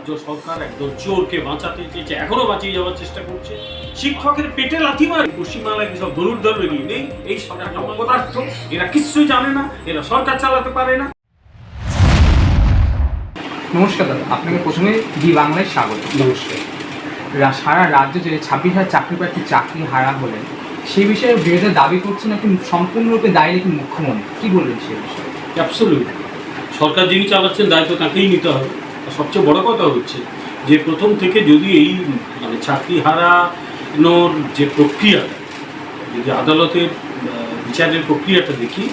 রাজ্য সরকার একদল চোরকে বাঁচাতে চেয়েছে এখনও বাঁচিয়ে যাওয়ার চেষ্টা করছে। শিক্ষকের পেটে লাথি মারে। পশ্চিমবাংলায় সব ধনুর্ধর বেরিয়ে নেই এই সরকারটা অপদার্থ এরা কিছুই জানে না এরা সরকার চালাতে পারে না। নমস্কার দাদা আপনাকে প্রথমে দি বাংলায় স্বাগত। নমস্কার। সারা রাজ্য জুড়ে ছাব্বিশ হাজার চাকরি প্রার্থী চাকরি হারা হলেন সেই বিষয়ে বিরোধী দাবি করছেন নাকি সম্পূর্ণরূপে দায়ী নাকি মুখ্যমন্ত্রী? কি বলবেন সেই বিষয়ে? অ্যাবসলিউট সরকার যিনি চালাচ্ছেন দায়িত্ব তাকেই নিতে হবে। সবচেয়ে বড় কথা হচ্ছে যে প্রথম থেকে যদি এই মানে চাকরি হারানোর যে প্রক্রিয়া, যদি আদালতের বিচারের প্রক্রিয়াটা দেখি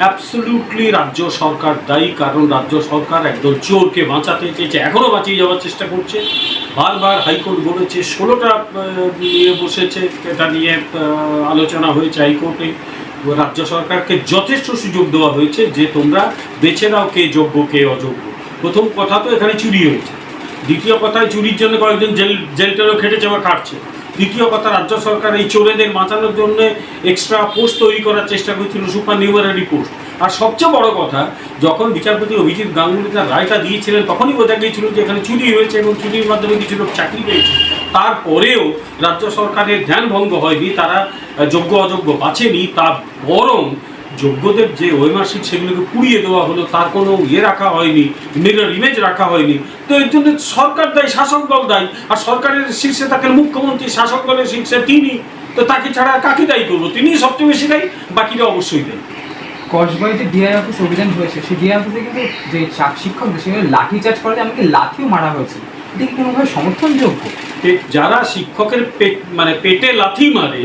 অ্যাবসলিউটলি রাজ্য সরকার দায়ী, কারণ রাজ্য সরকার একদল চোরকে বাঁচাতে চেয়েছে এখনও বাঁচিয়ে যাওয়ার চেষ্টা করছে। বারবার হাইকোর্ট বলেছে, ষোলোটা নিয়ে বসেছে, এটা নিয়ে আলোচনা হয়েছে হাইকোর্টে। রাজ্য সরকারকে যথেষ্ট সুযোগ দেওয়া হয়েছে যে তোমরা বেছে নাও কে যোগ্য, কে অযোগ্য। প্রথম কথা তো এখানে চুরি হয়েছে। দ্বিতীয় কথায় চুরির জন্য কয়েকজন জেল, জেলটেরও খেটেছে বা কাটছে। দ্বিতীয় কথা, রাজ্য সরকার এই চোরেদের বাঁচানোর জন্য এক্সট্রা পোস্ট তৈরি করার চেষ্টা করেছিল সুপার নিউমারারি পোস্ট আর সবচেয়ে বড় কথা, যখন বিচারপতি অভিজিৎ গাঙ্গুলি তার রায়টা দিয়েছিলেন, তখনই বোঝা গিয়েছিল যে এখানে চুরি হয়েছে এবং চুরির মাধ্যমে কিছু লোক চাকরি পেয়েছে। তারপরেও রাজ্য সরকারের ধ্যান ভঙ্গ হয়নি, তারা যোগ্য অযোগ্য বাছেনি, তা বরং যোগ্যদের যে ওয়েমার্কশিট সেগুলোকে পুড়িয়ে দেওয়া হলো তার কোনো ইয়ে রাখা হয়নি মিরর ইমেজ রাখা হয়নি। তো এর জন্য সরকার দায়ী শাসক দল দায়ী আর সরকারের শীর্ষে থাকেন মুখ্যমন্ত্রী শাসক দলের শীর্ষে তিনি। তো তাকে ছাড়া কাকে দায়ী করব? তিনি সবচেয়ে বেশি দায়ী বাকিরা অবশ্যই দায়ী। কসবাইতে ডিআই অফিস অভিযান হয়েছে সেই ডিআই অফিসে কিন্তু যে শিক্ষকদের সেখানে লাঠি চার্জ করা যায়, এমনকি লাঠিও মারা হয়েছে। এটা কি কোনোভাবে সমর্থনযোগ্য? যারা শিক্ষকের পেট মানে পেটে লাথি মারে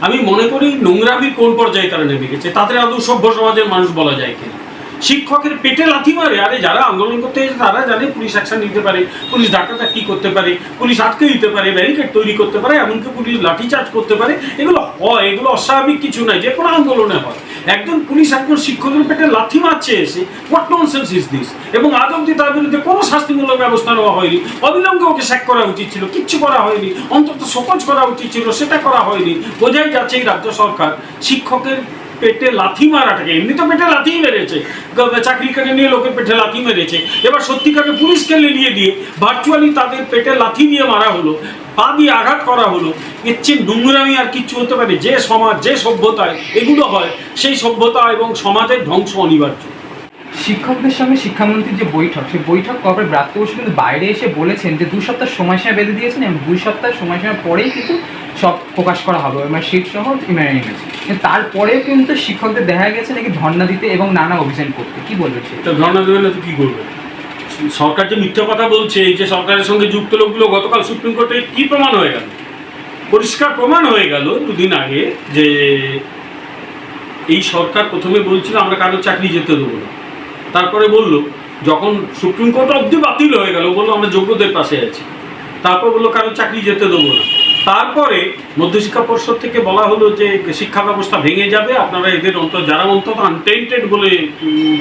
আমি মনে করি নোংরামির কোন পর্যায়ে তারা নেমে গেছে? তাদের আদৌ সভ্য সমাজের মানুষ বলা যায় কিনা? শিক্ষকের পেটে লাথি মারে, আরে যারা আন্দোলন করতে এসেছে, তারা জানে পুলিশ অ্যাকশন নিতে পারে, পুলিশ ডাকাটা কি করতে পারে, পুলিশ আটকে দিতে পারে ব্যারিকেড তৈরি করতে পারে, এমনকি পুলিশ লাঠিচার্জ করতে পারে। এগুলো হয়, এগুলো অস্বাভাবিক কিছু নয় যে কোনো আন্দোলনে হয়। একজন পুলিশ একজন শিক্ষকের পেটে লাথি মারছে এসে হোয়াট ননসেন্স ইজ দিস এবং আজ অব্দি তার বিরুদ্ধে কোনো শাস্তিমূলক ব্যবস্থা নেওয়া হয়নি। অবিলম্বে ওকে স্যাক করা উচিত ছিল, কিচ্ছু করা হয়নি, অন্তত সকোচ করা উচিত ছিল, সেটা করা হয়নি। বোঝাই যাচ্ছে এই রাজ্য সরকার শিক্ষকের পেটে লাথি মারাটাকে, এমনি তো পেটে লাথিই মেরেছে। গ- চাকরি কেটে নিয়ে লোকের পেটে লাথি মেরেছে। এবার সত্যিকারে পুলিশকে লেলিয়ে দিয়ে ভার্চুয়ালি তাদের পেটে লাথি দিয়ে মারা হলো, পা দিয়ে আঘাত করা হলো। এর চেয়ে নোংরামি আর কিচ্ছু হতে পারে। যে সমাজ, যে সভ্যতায় এগুলো হয়, সেই সভ্যতা এবং সমাজের ধ্বংস অনিবার্য। শিক্ষকদের সঙ্গে শিক্ষামন্ত্রীর যে বৈঠক, সেই বৈঠক কবে ব্রাত্য বসু কিন্তু বাইরে এসে বলেছেন যে দুই সপ্তাহ সময়সীমা বেঁধে দিয়েছেন এবং দুই সপ্তাহ সময়সীমা পরেই কিন্তু সব প্রকাশ করা হবে মানে শীট সহ ইমেজ কিন্তু তারপরেও কিন্তু শিক্ষকদের দেখা গেছে নাকি ধর্ণা দিতে এবং নানা অভিযান করতে। কি বলবেন সে? তা ধর্ণা দেবে না তো কী করবে? সরকার যে মিথ্যা কথা বলছে এই যে সরকারের সঙ্গে যুক্ত লোকগুলো গতকাল সুপ্রিম কোর্টে কি প্রমাণ হয়ে গেল? পরিষ্কার প্রমাণ হয়ে গেল দুদিন আগে যে এই সরকার প্রথমে বলছিল, আমরা কারও চাকরি যেতে দেবো না। তারপরে বলল, যখন সুপ্রিম কোর্ট অবধি বাতিল হয়ে গেল বলল, আমরা যোগ্যদের পাশে আছি। তারপর বলল, কারও চাকরি যেতে দেবো না। তারপরে মধ্যশিক্ষা পর্ষদ থেকে বলা হলো যে শিক্ষা ব্যবস্থা ভেঙে যাবে। আপনারা এদের অন্তত যারা অন্তত আনটেন্টেড বলে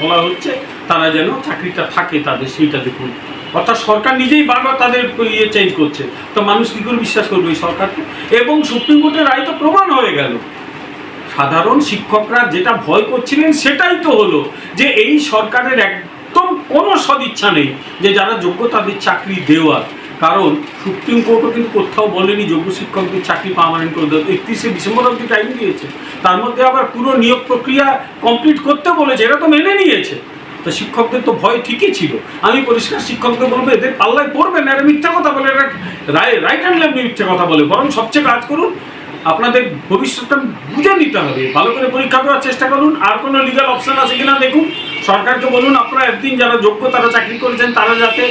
বলা হচ্ছে, তারা যেন চাকরিটা থাকে তাদের সেইটা দেখুন। অর্থাৎ সরকার নিজেই বারবার তাদের ইয়ে চেঞ্জ করছে। তো মানুষ কী করে বিশ্বাস করবে এই সরকারকে? এবং সুপ্রিম কোর্টের রায় তো প্রমাণ হয়ে গেল। সাধারণ শিক্ষকরা যেটা ভয় করছিলেন সেটাই তো হলো যে এই সরকারের একদম কোনো সদিচ্ছা নেই যে যারা যোগ্য তাদের চাকরি দেওয়ার। কারণ সুপ্রিম কোর্টও কিন্তু কোথাও বলেনি যোগ্য শিক্ষকদের চাকরি পার্মানেন্ট করে দেওয়া একত্রিশে ডিসেম্বর অব্দি টাইম দিয়েছে। তার মধ্যে আবার পুরো নিয়োগ প্রক্রিয়া কমপ্লিট করতে বলেছে, এরা তো মেনে নিয়েছে। তো শিক্ষকদের তো ভয় ঠিকই ছিল। আমি পরিষ্কার শিক্ষকদের বলব, এদের পাল্লায় পড়বেন এরা মিথ্যা কথা বলে, এরা রায় রাইট হ্যান্ড ল্যাম্পে মিথ্যা কথা বলে। বরং সবচেয়ে কাজ করুন, আপনাদের ভবিষ্যৎটা বুঝে নিতে হবে। ভালো করে পরীক্ষা দেওয়ার চেষ্টা করুন, আর কোনো লিগাল অপশন আছে কিনা দেখুন। সরকারকে বলুন, আপনারা একদিন যারা যোগ্য তারা চাকরি করেছেন, তারা যাতে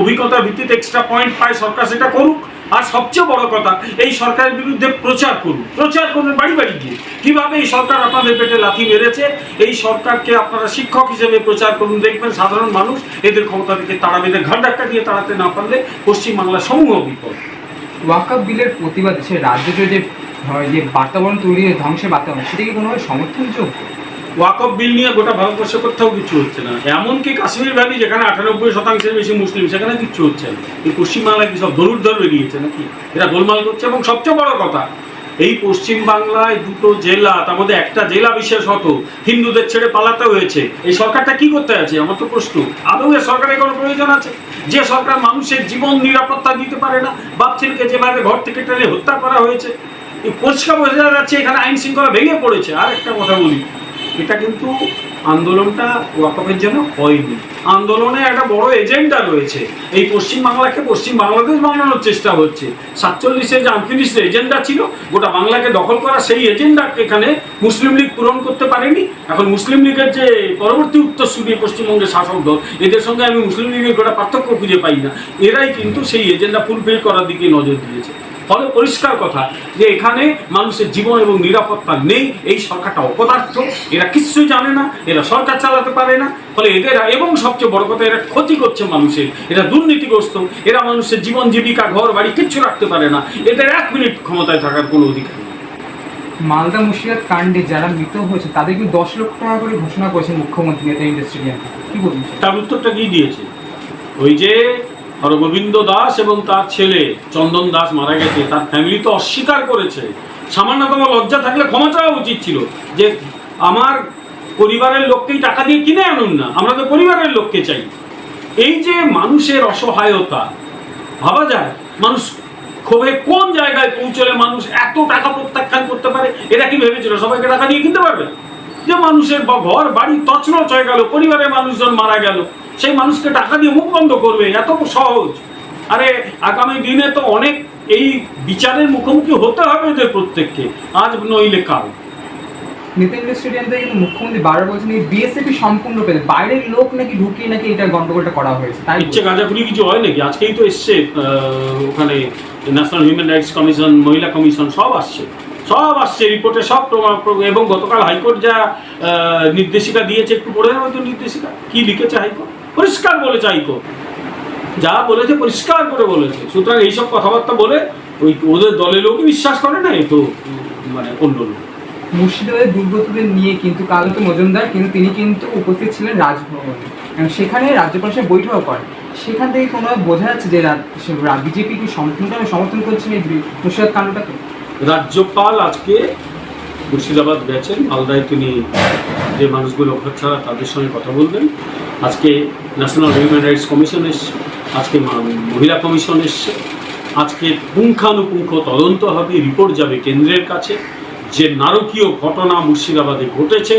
অভিজ্ঞতার ভিত্তিতে এক্সট্রা পয়েন্ট পায়, সরকার সেটা করুক। আর সবচেয়ে বড় কথা, এই সরকারের বিরুদ্ধে প্রচার করুন। প্রচার করুন বাড়ি বাড়ি গিয়ে। কীভাবে এই সরকার আপনাদের পেটে লাথি মেরেছে? এই সরকারকে আপনারা শিক্ষক হিসেবে প্রচার করুন। দেখবেন সাধারণ মানুষ এদের ক্ষমতা থেকে তাড়াবে এদের ঘাট ধাক্কা দিয়ে তাড়াতে না পারলে পশ্চিমবাংলার সমূহ বিপদ। ওয়াকআপ বিলের প্রতিবাদ সে রাজ্য যে যে বাতাবরণ তৈরি ধ্বংসের বাতাবরণ, সেটা কি কোনোভাবে সমর্থনযোগ্য? ওয়াকফ বিল নিয়ে গোটা ভারতবর্ষে কোথাও কিছু হচ্ছে না। এমনকি কাশ্মীর ভ্যালি, যেখানে আটানব্বই শতাংশের বেশি মুসলিম, সেখানে কিচ্ছু হচ্ছে না। এই পশ্চিমবাংলায় কি সব ধনুর্ধর বেরিয়েছে নাকি? এরা গোলমাল করছে এবং সবচেয়ে বড় কথা, এই পশ্চিম বাংলায় দুটো জেলা, তার মধ্যে একটা জেলা বিশেষত হিন্দুদের ছেড়ে পালাতে হয়েছে। এই সরকারটা কি করতে আছে? আমার তো প্রশ্ন। আদৌ এ সরকারের কোনো প্রয়োজন আছে? যে সরকার মানুষের জীবন নিরাপত্তা দিতে পারে না বাপ ছেলেকে যেভাবে ঘর থেকে টেনে হত্যা করা হয়েছে। পরিষ্কার বোঝা যাচ্ছে এখানে আইন শৃঙ্খলা ভেঙে পড়েছে। আর একটা কথা বলি এটা কিন্তু আন্দোলনটা ওয়াকফের জন্য হয়নি। আন্দোলনে একটা বড় এজেন্ডা রয়েছে। এই পশ্চিম বাংলাকে পশ্চিম বাংলাদেশ বানানোর চেষ্টা হচ্ছে। সাতচল্লিশের যে আনফিনিশড এজেন্ডা ছিল, গোটা বাংলাকে দখল করা সেই এজেন্ডা এখানে মুসলিম লীগ পূরণ করতে পারেনি। এখন মুসলিম লীগের যে পরবর্তী উত্তরসূরি পশ্চিমবঙ্গের শাসক দল, এদের সঙ্গে আমি মুসলিম লীগের গোটা পার্থক্য খুঁজে পাই না। এরাই কিন্তু সেই এজেন্ডা ফুলফিল করার দিকে নজর দিয়েছে। ফলে পরিষ্কার কথা যে এখানে মানুষের জীবন এবং নিরাপত্তা নেই এই সরকারটা অপদার্থ এরা কিচ্ছুই জানে না এরা সরকার চালাতে পারে না ফলে এদের এবং সবচেয়ে বড় কথা এরা ক্ষতি করছে মানুষের এরা দুর্নীতিগ্রস্ত এরা মানুষের জীবন জীবিকা ঘর বাড়ি কিচ্ছু রাখতে পারে না এদের এক মিনিট ক্ষমতায় থাকার কোনো অধিকার নেই। মালদা মুর্শিদাবাদ কাণ্ডে যারা মৃত হয়েছে তাদের কিন্তু দশ লক্ষ টাকা করে ঘোষণা করেছেন মুখ্যমন্ত্রী নেতা ইন্ডাস্ট্রিয়াল কি বলুন তার উত্তরটা কি দিয়েছে? ওই যে হরগোবিন্দ দাস এবং তার ছেলে চন্দন দাস মারা গেছে, তার ফ্যামিলি তো অস্বীকার করেছে। সামান্যতম লজ্জা থাকলে ক্ষমা চাওয়া উচিত ছিল যে আমার পরিবারের লোককেই টাকা দিয়ে কিনে আনুন না, আমরা তো পরিবারের লোককে চাই। এই যে মানুষের অসহায়তা, ভাবা যায়, মানুষ ক্ষোভে কোন জায়গায় পৌঁছলে মানুষ এত টাকা প্রত্যাখ্যান করতে পারে? এটা কি ভেবেছিল? সবাইকে টাকা দিয়ে কিনতে পারবে? যে মানুষের ঘর, বাড়ি তছনছ হয়ে গেল, পরিবারের মানুষজন মারা গেল। সেই মানুষকে টাকা দিয়ে মুখ বন্ধ করবে এত সহজ। আরে আগামী দিনে তো অনেক এই বিচারের মুখোমুখি হতে হবে এদের প্রত্যেককে। আজ নইলে কাল। নেতা ইন্ডাস্ট্রিয়াল থেকে কিন্তু মুখ্যমন্ত্রী বারবার বলছেন এই বিএসএফি সম্পূর্ণ পেলে বাইরের লোক নাকি ঢুকিয়ে নাকি এটা গন্ডগোলটা করা হয়েছে তাই ইচ্ছে গাঁজাখুরি কিছু হয় নাকি? আজকেই তো এসছে ওখানে ন্যাশনাল হিউম্যান রাইটস কমিশন মহিলা কমিশন সব আসছে। সব আসছে রিপোর্টে সব প্রমাণ এবং গতকাল হাইকোর্ট যা আহ, নির্দেশিকা দিয়েছে একটু পড়ে নেওয়া তো নির্দেশিকা। কি লিখেছে হাইকোর্ট? পরিষ্কার বলেছে হাইকোর্ট যা বলেছে পরিষ্কার করে বলেছে। সুতরাং এইসব কথাবার্তা বলে ওই ওদের দলের লোকই বিশ্বাস করে না এই তো মানে অন্য লোক। মুর্শিদাবাদের দুর্গতদের নিয়ে কিন্তু কালকে মজুমদার কিন্তু তিনি কিন্তু উপস্থিত ছিলেন রাজভবনে। সেখানে রাজ্যপালের সাথে বৈঠক করেন। সেখান থেকে কোনো বোঝা যাচ্ছে যে বিজেপি কি সম্পূর্ণভাবে সমর্থন করছেন এই মুর্শিদাবাদ কাণ্ডটাকে? রাজ্যপাল আজকে মুর্শিদাবাদ গেছেন। মালদায় তিনি যে মানুষগুলো ছাড়া তাদের সঙ্গে কথা বলবেন। আজকে ন্যাশনাল হিউম্যান রাইটস কমিশন এসছে, আজকে মহিলা কমিশন এসছে। আজকে পুঙ্খানুপুঙ্খ তদন্ত হবে, রিপোর্ট যাবে কেন্দ্রের কাছে। যে নারকীয় ঘটনা মুর্শিদাবাদে ঘটেছে,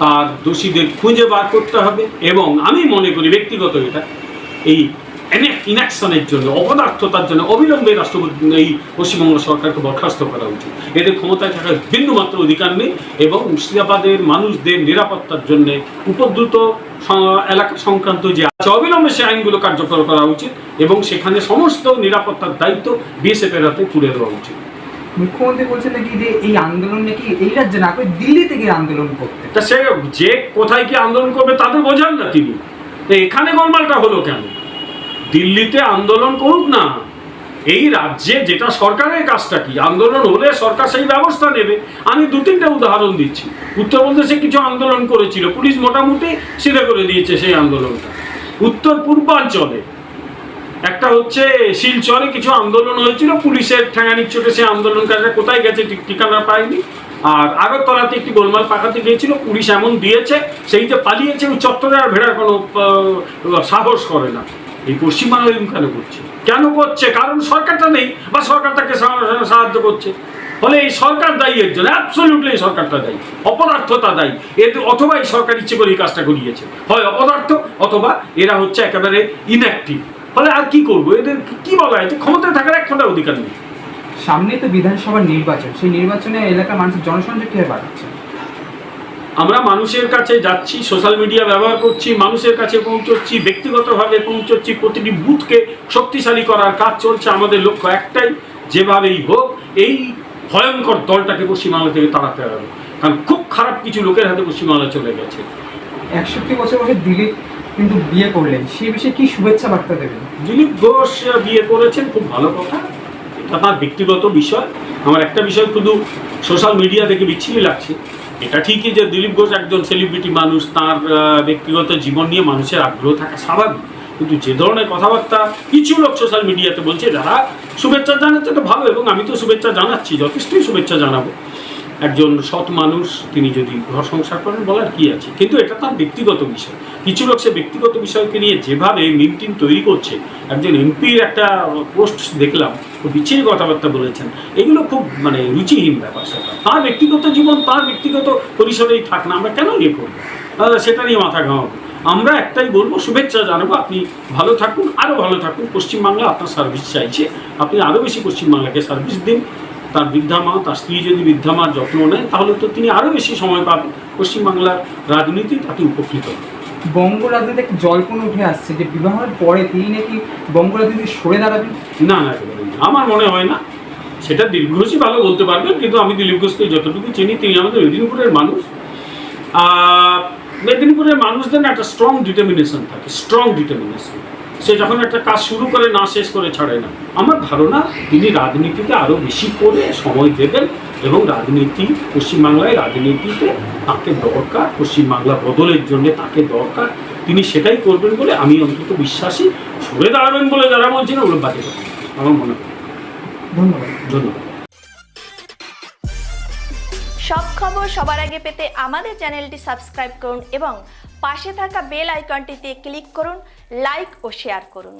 তার দোষীদের খুঁজে বার করতে হবে। এবং আমি মনে করি, ব্যক্তিগত এটা, এই ইনঅ্যাকশনের জন্য অপদার্থতার জন্য অবিলম্বে রাষ্ট্রপতি এই পশ্চিমবঙ্গ সরকারকে বরখাস্ত করা উচিত। এদের ক্ষমতায় থাকার বিন্দুমাত্র অধিকার নেই এবং মুর্শিদাবাদের মানুষদের নিরাপত্তার জন্য উপদ্রুত এলাকা সংক্রান্ত যে আছে অবিলম্বে সে আইনগুলো কার্যকর করা উচিত এবং সেখানে সমস্ত নিরাপত্তার দায়িত্ব বিএসএফ এর হাতে তুলে দেওয়া উচিত। মুখ্যমন্ত্রী বলছেন নাকি যে এই আন্দোলন নাকি এই রাজ্যে না করে দিল্লি থেকে আন্দোলন করতে। তা সে যে কোথায় কি আন্দোলন করবে তাদের বোঝান না তিনি। এখানে গোলমালটা হলো কেন? দিল্লিতে আন্দোলন করুক না, এই রাজ্যে যেটা সরকারের কাজটা কি? আন্দোলন হলে সরকার সেই ব্যবস্থা নেবে। আমি দু তিনটা উদাহরণ দিচ্ছি। উত্তরপ্রদেশে কিছু আন্দোলন করেছিল, পুলিশ মোটামুটি সিধে করে দিয়েছে সেই আন্দোলনটা। উত্তর পূর্বাঞ্চলে একটা হচ্ছে শিলচরে কিছু আন্দোলন হয়েছিল, পুলিশের ঠেঙানির চোটে সেই আন্দোলনকারীরা কোথায় গেছে ঠিক ঠিকানা পায়নি। আর আগরতলাতে একটি গোলমাল পাকাতে গিয়েছিল, পুলিশ এমন দিয়েছে, সেই যে পালিয়েছে, ওই চত্বরে আর ভেড়ার কোনো সাহস করে না। এই পশ্চিমবাংলা কেন করছে? কেন করছে? কারণ সরকারটা নেই বা সরকার তাকে সাহায্য করছে। ফলে এই সরকার দায়ী এর জন্য অ্যাবসলিউটলি এই সরকারটা দায়ী। অপদার্থতা দায়ী। এতে অথবা এই সরকার ইচ্ছে করে এই কাজটা করিয়েছে। হয় অপদার্থ অথবা এরা হচ্ছে একেবারে ইনঅ্যাক্টিভ ফলে আর কি করব? এদের কি বলা হয়? ক্ষমতায় থাকার এক অধিকার নেই। সামনে তো বিধানসভার নির্বাচন। সেই নির্বাচনে এলাকার মানুষের জনসংযোগ কীভাবে বাড়াচ্ছে? আমরা মানুষের কাছে যাচ্ছি সোশ্যাল মিডিয়া ব্যবহার করছি মানুষের কাছে পৌঁছচ্ছি ব্যক্তিগতভাবে পৌঁছচ্ছি প্রতিটি বুথকে শক্তিশালী করার কাজ চলছে আমাদের লক্ষ্য একটাই যেভাবেই হোক এই ভয়ঙ্কর দলটাকে পশ্চিমবাংলা থেকে তাড়াতে হবে। কারণ খুব খারাপ কিছু লোকের হাতে পশ্চিমবাংলা চলে গেছে। একষট্টি বছর বয়সে দিলীপ কিন্তু বিয়ে করলেন সে বিষয়ে কি শুভেচ্ছা বার্তা দেবেন? দিলীপ ঘোষ বিয়ে করেছেন খুব ভালো কথা। এটা তার ব্যক্তিগত বিষয়। আমার একটা বিষয় শুধু সোশ্যাল মিডিয়া থেকে বিচ্ছিন্ন লাগছে। এটা ঠিকই যে দিলীপ ঘোষ একজন সেলিব্রিটি মানুষ, তার ব্যক্তিগত জীবন নিয়ে মানুষের আগ্রহ থাকা স্বাভাবিক। কিন্তু যে ধরনের কথাবার্তা কিছু লোক সোশ্যাল মিডিয়াতে বলছে, যারা শুভেচ্ছা জানাচ্ছে তো ভালো এবং আমি তো শুভেচ্ছা জানাচ্ছি, যথেষ্টই শুভেচ্ছা জানাব। একজন সৎ মানুষ, তিনি যদি ঘর সংসার করেন, বলার কি আছে? কিন্তু এটা তার ব্যক্তিগত বিষয়। কিছু লোক সে ব্যক্তিগত বিষয়কে নিয়ে যেভাবে মিমটিন তৈরি করছে, একজন এমপির একটা পোস্ট দেখলাম বিচ্ছিরি কথাবার্তা বলেছেন। এগুলো খুব মানে রুচিহীন ব্যাপার স্যাপার তার ব্যক্তিগত জীবন, তার ব্যক্তিগত পরিসরেই থাক না, আমরা কেন ইয়ে করব? সেটা নিয়ে মাথা ঘামাবো। আমরা একটাই বলব, শুভেচ্ছা জানাব, আপনি ভালো থাকুন আরও ভালো থাকুন। পশ্চিমবাংলা আপনার সার্ভিস চাইছে। আপনি আরও বেশি পশ্চিমবাংলাকে সার্ভিস দিন। তার বৃদ্ধা মা তার স্ত্রী যদি বৃদ্ধা মার যত্ন নেয় তাহলে তো তিনি আরও বেশি সময় পাবেন। পশ্চিমবাংলার রাজনীতি তাতে উপকৃত। হবে বঙ্গ রাজনীতিতে একটা জল্পন উঠে আসছে যে বিবাহের পরে তিনি নাকি বঙ্গ রাজনীতি সরে দাঁড়াবেন? না না আমার মনে হয় না। সেটা দিলীপ ঘোষই ভালো বলতে পারবেন কিন্তু আমি দিলীপ ঘোষকে যতটুকু চিনি তিনি আমাদের মেদিনীপুরের মানুষ। আর মেদিনীপুরের মানুষদের না একটা স্ট্রং ডিটারমিনেশন থাকে স্ট্রং ডিটারমিনেশন সে যখন একটা কাজ শুরু করে না শেষ করে ছাড়ে না। আমার ধারণা তিনি রাজনীতিতে আরও বেশি করে সময় দেবেন এবং রাজনীতি পশ্চিমবাংলায় রাজনীতিতে তাকে দরকার পশ্চিমবাংলা বদলের জন্য তাকে দরকার। তিনি সেটাই করবেন বলে আমি অন্তত বিশ্বাসী। সরে দাঁড়াবেন বলে যারা বলছেন ওগুলো বাজে কথা আমার মনে হয়। ধন্যবাদ। ধন্যবাদ। সব খবর সবার আগে পেতে আমাদের চ্যানেলটি সাবস্ক্রাইব করুন এবং পাশে থাকা বেল আইকনটিতে ক্লিক করুন। লাইক ও শেয়ার করুন।